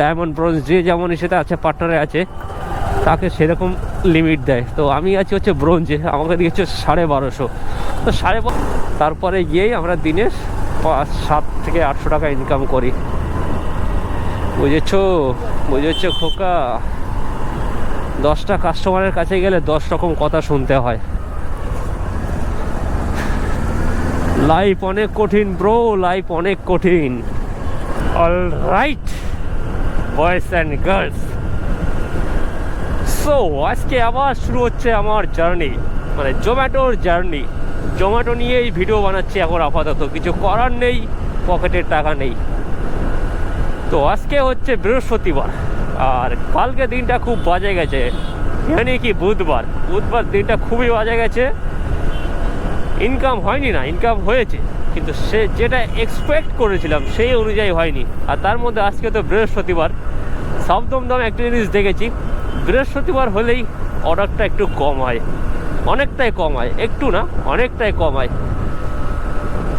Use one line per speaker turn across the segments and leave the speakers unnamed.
Diamond bronze যে যেমন সেটা আছে পার্টনারে আছে, তাকে সেরকম লিমিট দেয়। তো আমি আছি হচ্ছে ব্রোঞ্জে আমাকে দিয়েছে সাড়ে বারোশো। তো সাড়ে তারপরে গিয়েই আমরা দিনে পাঁচ, সাত থেকে আটশো টাকা ইনকাম করি। বুঝেছ? বুঝেছ খোকা? দশটা কাস্টমারের কাছে গেলে দশ রকম কথা শুনতে হয়। লাইফ অনেক কঠিন ব্রো লাইফ অনেক কঠিন। All right boys and girls so আজকে আবার শুরু হচ্ছে আমার জার্নি মানে জোম্যাটোর জার্নি জোম্যাটো নিয়েই ভিডিও বানাচ্ছি এখন আপাতত। কিছু করার নেই পকেটের টাকা নেই। তো আজকে হচ্ছে বৃহস্পতিবার, আর কালকে দিনটা খুব বাজে গেছে। মানে কি বুধবার। বুধবার দিনটা খুবই বাজে গেছে। ইনকাম হয়নি না ইনকাম হয়েছে। কিন্তু সে যেটা এক্সপেক্ট করেছিলাম সেই অনুযায়ী হয়নি। আর তার মধ্যে আজকে তো বৃহস্পতিবার। সব দম একটা জিনিস দেখেছি, বৃহস্পতিবার হলেই অর্ডারটা একটু কম হয়। অনেকটাই কম হয়, একটু না, অনেকটাই কম হয়।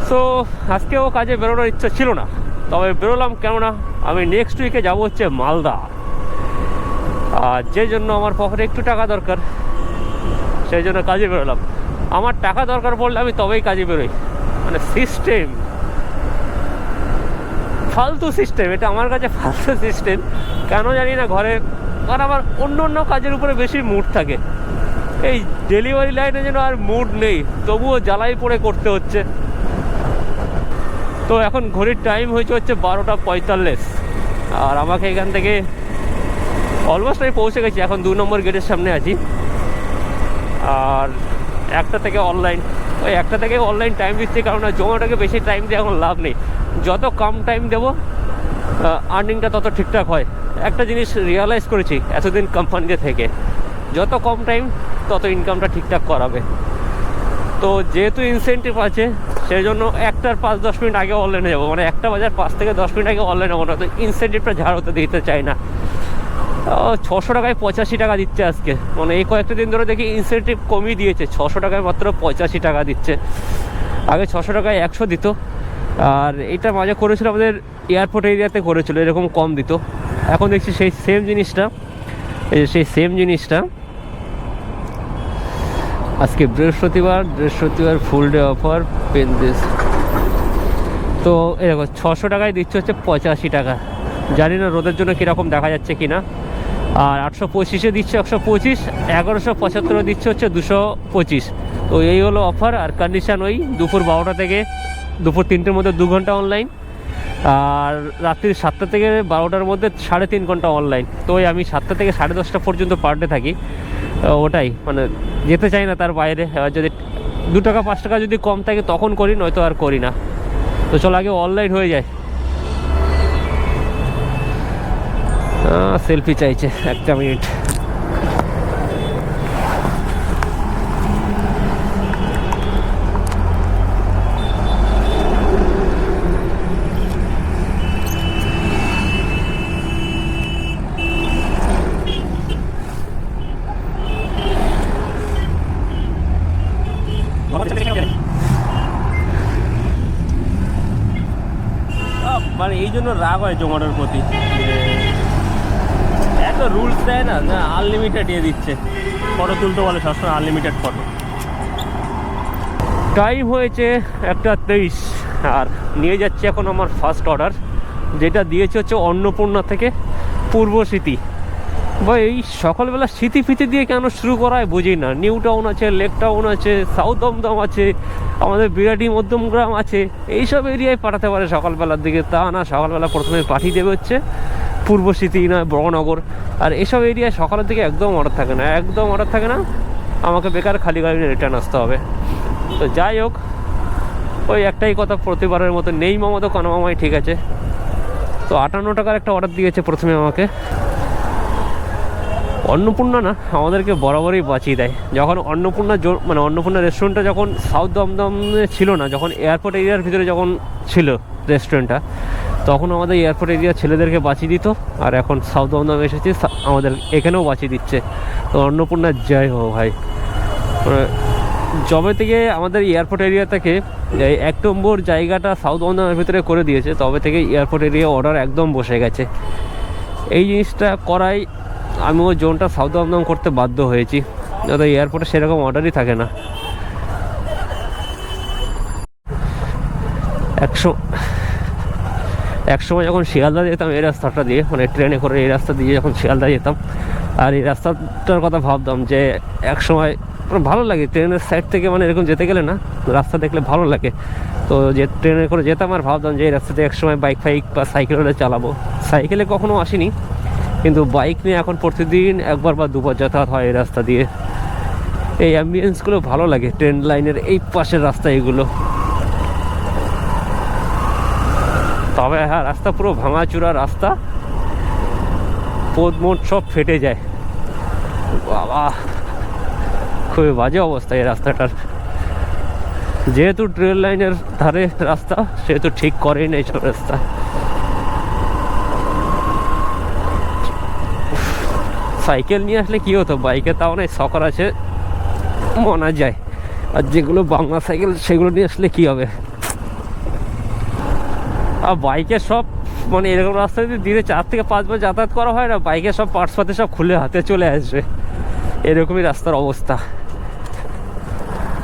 সো আজকেও কাজে বেরোনোর ইচ্ছা ছিল না। তবে বেরোলাম কেননা, আমি নেক্সট উইকে যাব হচ্ছে মালদা। আর যে জন্য আমার পকেটে একটু টাকা দরকার, সেই জন্য কাজে বেরোলাম। আমার টাকা দরকার পড়লে আমি তবেই কাজে বেরোই। মানে সিস্টেম ফালতু সিস্টেম এটা আমার কাছে ফালতু সিস্টেম কেন জানি না ঘরে, কারণ আমার অন্য অন্য কাজের উপরে বেশি মুড থাকে। এই ডেলিভারি লাইনে যেন আর মুড নেই, তবুও জ্বালাই পড়ে করতে হচ্ছে। তো এখন ঘড়ির টাইম হয়েছে হচ্ছে বারোটা পঁয়তাল্লিশ। আর আমাকে এখান থেকে অলমোস্ট আমি পৌঁছে গেছি, এখন দু নম্বর গেটের সামনে আছি। আর একটা থেকে অনলাইন ওই একটা থেকে অনলাইন টাইম দিচ্ছি কারণ জোম্যাটোকে বেশি টাইম দিয়ে এখন লাভ নেই। যত কম টাইম দেবো আর্নিংটা তত ঠিকঠাক হয়। একটা জিনিস রিয়ালাইজ করেছি, এতদিন কোম্পানিতে থেকে, যত কম টাইম তত ইনকামটা ঠিকঠাক করাবে। তো যেহেতু ইনসেন্টিভ আছে সেই জন্য একটার পাঁচ দশ মিনিট আগে অনলাইনে যাব। মানে একটা বাজার পাঁচ থেকে দশ মিনিট আগে অনলাইনে যাব না, তো ইনসেন্টিভটা ঝাড় হতে দিতে চাই না। ছশো টাকায় পঁচাশি টাকা দিচ্ছে আজকে। মানে এই কয়েকটা দিন ধরে দেখি ইনসেন্টিভ কমিয়ে দিয়েছে। ছশো টাকায় মাত্র পঁচাশি টাকা দিচ্ছে। আগে ছশো টাকায় একশো দিত। আর এটা মাঝে করেছিল আমাদের এয়ারপোর্ট এরিয়াতে করেছিল, এরকম কম দিত। এখন দেখছি সেই সেম জিনিসটা। সেই সেম জিনিসটা। আজকে বৃহস্পতিবার বৃহস্পতিবার full day offer pen this তো এরকম ছশো টাকায় দিচ্ছে হচ্ছে পঁচাশি টাকা। জানি না রোদের জন্য কীরকম দেখা যাচ্ছে কি না আর আটশো পঁচিশে দিচ্ছে একশো পঁচিশ, এগারোশো পঁচাত্তরে দিচ্ছে হচ্ছে দুশো পঁচিশ। তো এই হলো অফার আর কন্ডিশান ওই দুপুর বারোটা থেকে দুপুর তিনটের মধ্যে দু ঘণ্টা অনলাইন আর রাত্রি সাতটা থেকে বারোটার মধ্যে সাড়ে তিন ঘণ্টা অনলাইন তো আমি সাতটা থেকে সাড়ে দশটা পর্যন্ত পার ডে থাকি। ওটাই মানে যেতে চাই না তার বাইরে। যদি দু টাকা, পাঁচ টাকা যদি কম থাকে তখন করি, নয়তো আর করি না। তো চল আগে অনলাইন হয়ে যায়। সেলফি চাইছে একটা মিনিট মানে এই জন্য রাগ হয় জোম্যাটোর প্রতি এত রুলস দেয় না না আনলিমিটেড দিয়ে দিচ্ছে। ফটো তুলতে বলে সবসময় আনলিমিটেড ফটো টাইম হয়েছে একটা তেইশ, আর নিয়ে যাচ্ছে এখন আমার ফার্স্ট অর্ডার যেটা দিয়েছে হচ্ছে অন্নপূর্ণা থেকে পূর্ব স্মৃতি। বা এই সকালবেলা স্মৃতি ফিতি দিয়ে কেন শুরু করায় বুঝি না। নিউ টাউন আছে লেক টাউন আছে সাউথ দমদম আছে আমাদের বিরাটি মধ্যমগ্রাম আছে, এইসব এরিয়ায় পাঠাতে পারে সকালবেলার দিকে। তা না, সকালবেলা প্রথমে পাঠিয়ে দেবে হচ্ছে পূর্ব স্মৃতি না বড়নগর। আর এসব এরিয়ায় সকালের দিকে একদম অর্ডার থাকে না, একদম অর্ডার থাকে না, আমাকে বেকার খালি গাড়ি রিটার্ন আসতে হবে। তো যাই হোক, ওই একটাই কথা প্রতিবারের মতো, নেই মামা তো, কোনো মামাই ঠিক আছে। তো আটান্ন টাকার একটা অর্ডার দিয়েছে প্রথমে আমাকে। অন্নপূর্ণা না, আমাদেরকে বরাবরই বাঁচিয়ে দেয়। যখন অন্নপূর্ণা জো- মানে অন্নপূর্ণা রেস্টুরেন্টটা যখন সাউথ দমদমে ছিল না, যখন এয়ারপোর্ট এরিয়ার ভিতরে যখন ছিল রেস্টুরেন্টটা তখন আমাদের এয়ারপোর্ট এরিয়ার ছেলেদেরকে বাঁচিয়ে দিত, আর এখন সাউথ দমদম এসেছে আমাদের এখানেও বাঁচিয়ে দিচ্ছে। তো অন্নপূর্ণা জয় হো ভাই। মানে জবে থেকে আমাদের এয়ারপোর্ট এরিয়া থেকে এক নম্বর জায়গাটা সাউথ দমদমের ভিতরে করে দিয়েছে, তবে থেকে এয়ারপোর্ট এরিয়া অর্ডার একদম বসে গেছে। এই জিনিসটা করাই আমি ওই জোনটা সাউথ দমদম করতে বাধ্য হয়েছি। যত এয়ারপোর্টে সেরকম অর্ডারই থাকে না। একশো এক সময় যখন শিয়ালদা যেতাম, এই রাস্তাটা দিয়ে মানে ট্রেনে করে এই রাস্তা দিয়ে যখন শিয়ালদা যেতাম, আর এই রাস্তাটার কথা ভাবতাম যে এক সময় পুরো ভালো লাগে, ট্রেনের সাইড থেকে মানে এরকম যেতে গেলে না, রাস্তা দেখলে ভালো লাগে। তো যে ট্রেনে করে যেতাম আর ভাবতাম যে এই রাস্তাতে এক সময় বাইক ফাইক বা সাইকেল চালাবো। সাইকেলে কখনো আসিনি। কিন্তু বাইক নিয়ে এখন প্রতিদিন একবার বা দুবার যাতায়াত হয় এই রাস্তা দিয়ে। এই অ্যাম্বিয়েন্সগুলো ভালো লাগে ট্রেন লাইনের এই পাশের রাস্তা এগুলো। তবে হ্যাঁ রাস্তা পুরো ভাঙাচুরা রাস্তা। পোদ মোট সব ফেটে যায়। বাবা, খুবই বাজে অবস্থা এই রাস্তাটার। যেহেতু ট্রেন লাইনের ধারে রাস্তা, সেহেতু ঠিক করেই না এইসব রাস্তা। সাইকেল নিয়ে আসলে কি হতো? বাইকে তাও না সকার আছে, মনা যায়। আর যেগুলো বাংলা সাইকেল, সেগুলো নিয়ে আসলে কি হবে? আর বাইকে সব মানে এরকম রাস্তা যদি দিনে চার থেকে পাঁচবার যাতায়াত করা হয় না, বাইকে সব পার্টস পাতে সব খুলে হাতে চলে আসবে। এরকমই রাস্তার অবস্থা।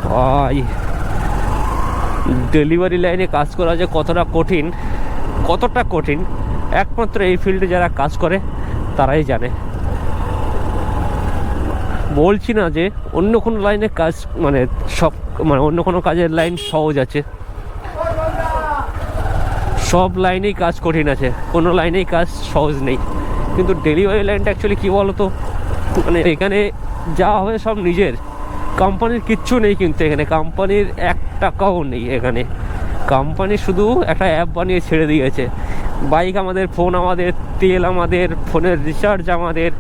ভাই ডেলিভারি লাইনে কাজ করা যে কতটা কঠিন কতটা কঠিন, একমাত্র এই ফিল্ডে যারা কাজ করে, তারাই জানে। বলছি না যে অন্য কোনো লাইনে কাজ মানে সব মানে অন্য কোনো কাজের লাইন সহজ আছে। সব লাইনেই কাজ কঠিন আছে, কোনো লাইনেই কাজ সহজ নেই। কিন্তু ডেলিভারি লাইনটা অ্যাকচুয়ালি কী বলো তো মানে এখানে যা হবে সব নিজের। কোম্পানির কিচ্ছু নেই কিন্তু এখানে। কোম্পানির এক টাকাও নেই এখানে। কোম্পানি শুধু একটা অ্যাপ বানিয়ে ছেড়ে দিয়েছে। বাইক আমাদের ফোন আমাদের, তেল আমাদের ফোনের রিচার্জ আমাদের।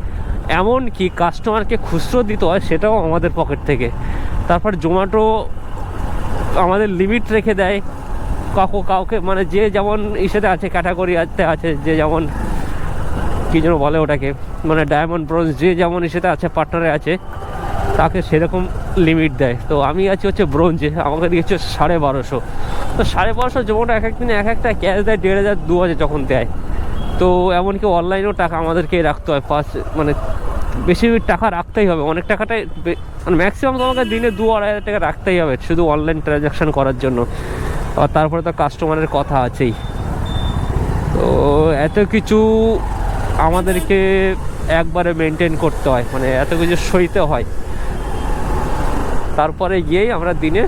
এমন কি কাস্টমারকে খুচরো দিতে হয় সেটাও আমাদের পকেট থেকে। তারপর জোম্যাটো আমাদের লিমিট রেখে দেয়। কাকু কাউকে মানে যে যেমন ইসেতে আছে ক্যাটাগরিতে আছে, যে যেমন কী যেন বলে ওটাকে মানে ডায়মন্ড ব্রোঞ্জ যে যেমন ইসেতে আছে পার্টনারে আছে, তাকে সেরকম লিমিট দেয়। তো আমি আছি হচ্ছে ব্রোঞ্জে আমাকে দিয়েছে সাড়ে বারোশো। তো সাড়ে বারোশো যেমন এক এক দিনে এক একটা ক্যাশ দেয় দেড় হাজার, দু হাজার যখন দেয়। তো এমনকি অনলাইনেও টাকা আমাদেরকে রাখতে হয়। পাঁচ মানে বেশি টাকা রাখতেই হবে। অনেক টাকাটাই মানে ম্যাক্সিমাম তোমাকে দিনে দু আড়াই হাজার টাকা রাখতেই হবে শুধু অনলাইন ট্রানজ্যাকশন করার জন্য। আর তারপরে তো কাস্টমারের কথা আছেই। তো এত কিছু আমাদেরকে একবারে মেনটেন করতে হয় মানে এত কিছু সইতে হয়। তারপরে গিয়েই আমরা দিনে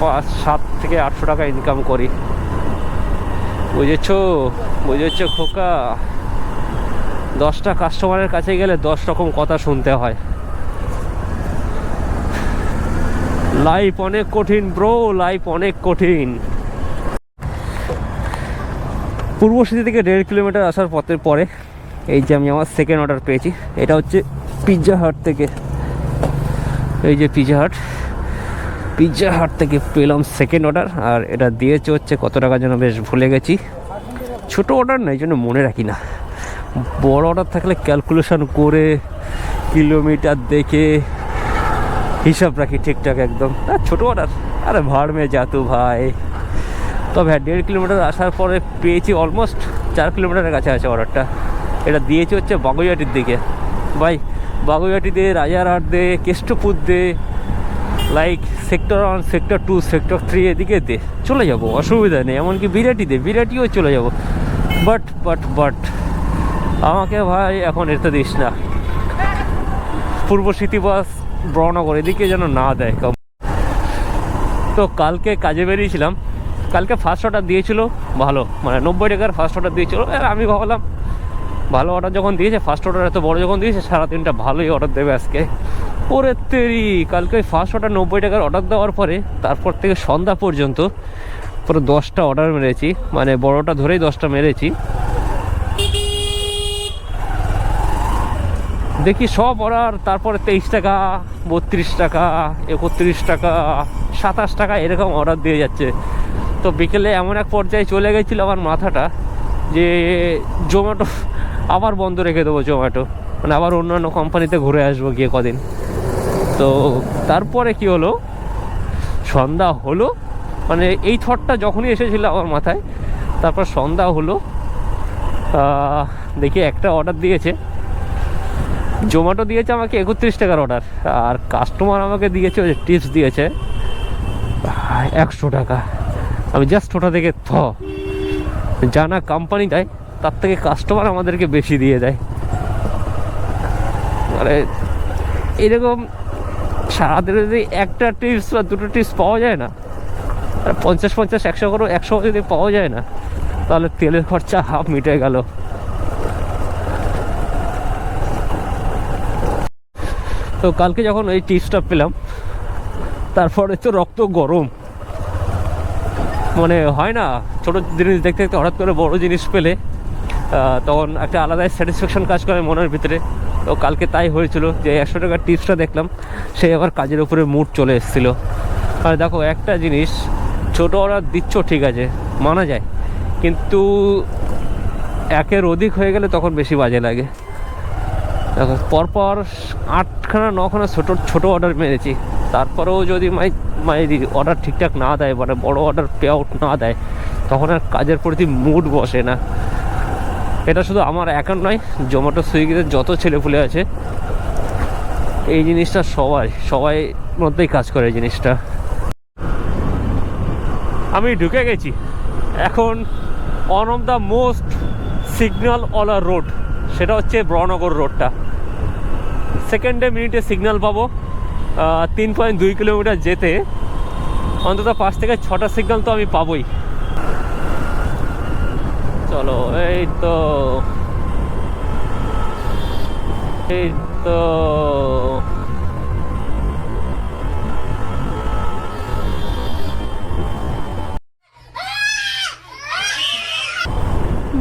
পাঁচ, সাত থেকে আটশো টাকা ইনকাম করি। বুঝেছ? বুঝেছ খোকা? দশটা কাস্টমারের কাছে গেলে দশ রকম কথা শুনতে হয়। লাইফ অনেক কঠিন ব্রো লাইফ অনেক কঠিন। পূর্বশিতি থেকে দেড় কিলোমিটার আসার পথের পরে এই যে আমি আমার সেকেন্ড অর্ডার পেয়েছি, এটা হচ্ছে পিৎজা হাট থেকে। এই যে পিৎজা হাট পিৎজা হাট থেকে পেলাম সেকেন্ড অর্ডার আর এটা দিয়েছে হচ্ছে কত টাকা যেন বেশ ভুলে গেছি। ছোট অর্ডার না, এই জন্য মনে রাখি না। বড় অর্ডার থাকলে ক্যালকুলেশন করে কিলোমিটার দেখে হিসাব রাখি ঠিকঠাক একদম। আর ছোটো অর্ডার আরে ভাড় মেয়ে যা তু ভাই। তবে হ্যাঁ দেড় কিলোমিটার আসার পরে পেয়েছি অলমোস্ট চার কিলোমিটারের কাছে আছে অর্ডারটা এটা দিয়েছি হচ্ছে বাগুইহাটির দিকে। ভাই, বাগুইহাটি দে রাজারহাট দে কেষ্টপুর দে like sector one sector two sector three এদিকে দে, চলে যাব। অসুবিধা নেই। এমনকি বিরাটি দে বিরাটিও চলে যাব। বাট বাট বাট আমাকে ভাই এখন এতে দিস না। পূর্ব সিটি বাস বড়নগর, এদিকে যেন না দেয়। তো কালকে কাজে বেরিয়েছিলাম, কালকে ফার্স্ট অর্ডার দিয়েছিল, ভালো মানে নব্বই টাকার ফার্স্ট অর্ডার দিয়েছিল। আর আমি ভাবলাম, ভালো অর্ডার যখন দিয়েছে ফার্স্ট অর্ডার এত বড় যখন দিয়েছে সারা দিনটা ভালোই অর্ডার দেবে আজকে। ওরে তেরি, কালকে ওই ফার্স্ট অর্ডার নব্বই টাকার অর্ডার দেওয়ার পরে, তারপর থেকে সন্ধ্যা পর্যন্ত পুরো দশটা অর্ডার মেরেছি মানে বড়টা ধরেই দশটা মেরেছি। দেখি সব অর্ডার, তারপরে তেইশ টাকা, বত্রিশ টাকা, একত্রিশ টাকা, সাতাশ টাকা এরকম অর্ডার দিয়ে যাচ্ছে। তো বিকেলে এমন এক পর্যায়ে চলে গেছিল আমার মাথাটা যে জোম্যাটো আবার বন্ধ রেখে দেবো জোম্যাটো। মানে আবার অন্যান্য কোম্পানিতে ঘুরে আসব গিয়ে কদিন। তো তারপরে কি হলো? সন্ধ্যা হলো মানে এই থটটা যখনই এসেছিল আমার মাথায়, তারপর সন্ধ্যা হলো দেখি একটা অর্ডার দিয়েছে। জোম্যাটো দিয়েছে আমাকে একত্রিশ টাকার অর্ডার আর কাস্টমার আমাকে দিয়েছে ওই টিপস দিয়েছে একশো টাকা। আমি জাস্ট ওটা থেকে থ। জানা কোম্পানি দেয়, তার থেকে কাস্টমার আমাদেরকে বেশি দিয়ে দেয়। মানে এরকম সারাদিনে যদি একটা টিপস বা দুটো টিপস পাওয়া যায় না পঞ্চাশ পঞ্চাশ, একশো করে, একশো যদি পাওয়া যায় না, তাহলে তেলের খরচা হাফ মিটে গেল। তো কালকে যখন এই টিপসটা পেলাম, তারপরে তো রক্ত গরম। মানে হয় না, ছোট জিনিস দেখতে দেখতে হঠাৎ করে বড় জিনিস পেলে তখন একটা আলাদাই স্যাটিসফ্যাকশন কাজ করে মনের ভিতরে। তো কালকে তাই হয়েছিল যে একশো টাকার টিপসটা দেখলাম, সে আবার কাজের উপরে মুড চলে এসেছিল। আর দেখো, একটা জিনিস, ছোট অর্ডার দিচ্ছ, ঠিক আছে, মানা যায়। কিন্তু একের অধিক হয়ে গেলে তখন বেশি বাজে লাগে। দেখো, পরপর আটখানা, নখানা ছোটো ছোটো অর্ডার মেরেছি। তারপরেও যদি মাই মাই অর্ডার ঠিকঠাক না দেয় মানে বড় অর্ডার পে আউট না দেয়, তখন আর কাজের প্রতি মুড বসে না। এটা শুধু আমার একার নয় জোম্যাটো সুইগিতে যত ছেলেপুলে আছে, এই জিনিসটা সবাই সবাই মধ্যেই কাজ করে এই জিনিসটা। আমি ঢুকে গেছি। এখন one of the most signal Ola road সেটা হচ্ছে বড়নগর রোডটা সেকেন্ডে মিনিটে সিগন্যাল পাবো। তিন পয়েন্ট দুই কিলোমিটার যেতে। অন্তত পাঁচ থেকে ছটা সিগন্যাল তো আমি পাবোই। চলো, এই তো এই তো।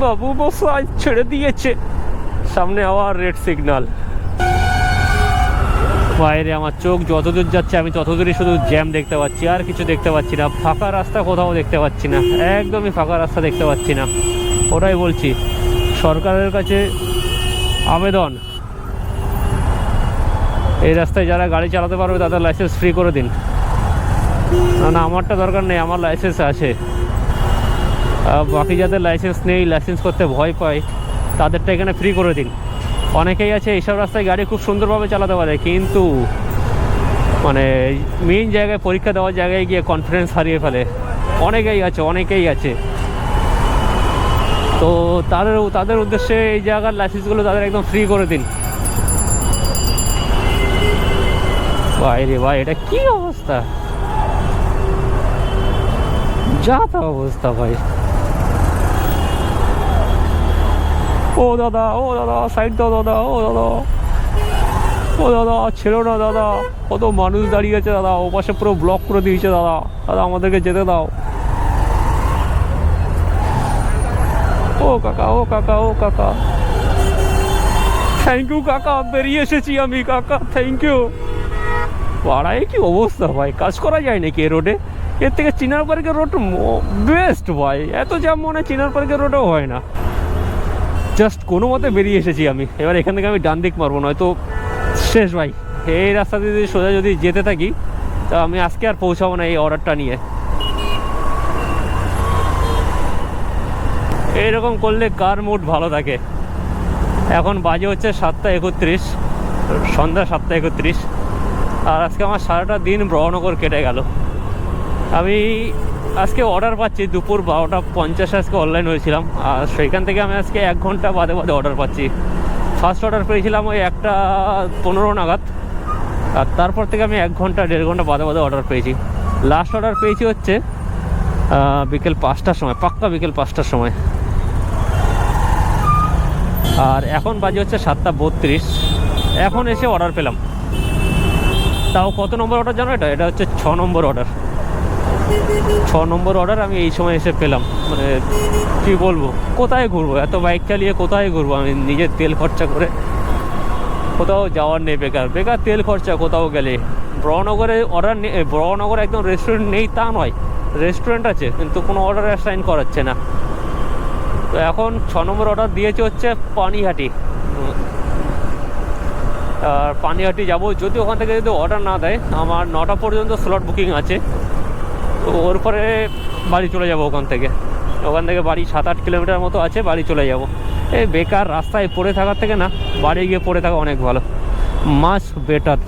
বাবু মশাই ছেড়ে দিয়েছে। সামনে আবার রেড সিগন্যাল বাইরে আমার চোখ যতদূর যাচ্ছে, আমি ততদূরই শুধু জ্যাম দেখতে পাচ্ছি। আর কিছু দেখতে পাচ্ছি না। ফাঁকা রাস্তা কোথাও দেখতে পাচ্ছি না। একদমই ফাঁকা রাস্তা দেখতে পাচ্ছি না। ওটাই বলছি। সরকারের কাছে আবেদন। এই রাস্তায় যারা গাড়ি চালাতে পারবে, তাদের লাইসেন্স ফ্রি করে দিন। না না, আমারটা দরকার নেই। আমার লাইসেন্স আছে। বাকি যাদের লাইসেন্স নেই লাইসেন্স করতে ভয় পায়, তাদেরটা এখানে ফ্রি করে দিন। অনেকেই আছে এইসব রাস্তায় গাড়ি খুব সুন্দরভাবে চালাতে পারে, কিন্তু মানে মেইন জায়গায় পরীক্ষা দেওয়ার জায়গায় গিয়ে কনফিডেন্স হারিয়ে ফেলে। অনেকেই আছে অনেকেই আছে। তো তাদের তাদের উদ্দেশ্যে এই জায়গার লাইসেন্সগুলো তাদের একদম ফ্রি করে দিন। ভাই রে ভাই, এটা কি অবস্থা? যা তা অবস্থা ভাই। ও দাদা ও দাদা সাইড দাও দাদা, ও দাদা। ও দাদা, ছেড়ো না দাদা। কত মানুষ দাঁড়িয়ে আছে দাদা, ও পাশে পুরো ব্লক করে দিয়েছে দাদা। দাদা, আমাদেরকে যেতে দাও। ও কাকা ও কাকা ও কাকা। থ্যাংক ইউ কাকা, বেরিয়ে এসেছি আমি, কাকা থ্যাংক ইউ পাড়ায় কি অবস্থা ভাই? কাজ করা যায় নাকি এ? রোডে এর থেকে চিনার পার্কের রোড বেস্ট ভাই। এত জ্যাম মনে চিনার পার্কের রোডেও হয় না। জাস্ট কোনো মতে বেরিয়ে এসেছি আমি। এবার এখান থেকে আমি ডান দিক মারবো, নয়তো শেষ ভাই। এই রাস্তা দিয়ে যদি সোজা যদি যেতে থাকি, তা আমি আজকে আর পৌঁছাবো না এই অর্ডারটা নিয়ে। এইরকম করলে কার মুড ভালো থাকে? এখন বাজে হচ্ছে সাতটা একত্রিশ, সন্ধ্যা সাতটা একত্রিশ। আর আজকে আমার সারাটা দিন ব্রহনগর কেটে গেল। আমি আজকে অর্ডার পাচ্ছি, দুপুর বারোটা পঞ্চাশ আজকে অনলাইন হয়েছিলাম। আর সেইখান থেকে আমি আজকে এক ঘণ্টা বাদে বাদে অর্ডার পাচ্ছি। ফার্স্ট অর্ডার পেয়েছিলাম ওই একটা পনেরো নাগাদ। আর তারপর থেকে আমি এক ঘণ্টা, দেড় ঘণ্টা বাদে বাদে অর্ডার পেয়েছি। লাস্ট অর্ডার পেয়েছি হচ্ছে বিকেল পাঁচটার সময়, পাক্কা বিকেল পাঁচটার সময়। আর এখন বাজে হচ্ছে সাতটা বত্রিশ। এখন এসে অর্ডার পেলাম। তাও কত নম্বর অর্ডার জানো এটা? এটা হচ্ছে ছ নম্বর অর্ডার ছ নম্বর অর্ডার আমি এই সময় এসে পেলাম। মানে কি বলব? কোথায় ঘুরবো? এত বাইক চালিয়ে কোথায় ঘুরবো? আমি নিজের তেল খরচা করে কোথাও যাওয়ার নেই বেকার। বেকার তেল খরচা, কোথাও গেলে। বড়নগরে অর্ডার নেই বড়নগরে একদম রেস্টুরেন্ট নেই তা নয়। রেস্টুরেন্ট আছে, কিন্তু কোনো অর্ডার অ্যাসাইন করাচ্ছে না। তো এখন ছ নম্বর অর্ডার দিয়েছে হচ্ছে পানিহাটি। আর পানিহাটি যাব, যদি ওখান থেকে যদি অর্ডার না দেয়, আমার নটা পর্যন্ত স্লট বুকিং আছে। তো ওর পরে বাড়ি চলে যাব ওখান থেকে। ওখান থেকে বাড়ি সাত আট কিলোমিটার মতো আছে, বাড়ি চলে যাব। এই বেকার রাস্তায় পড়ে থাকার থেকে না, বাড়ি গিয়ে পড়ে থাকা অনেক ভালো। মাছ বেটার।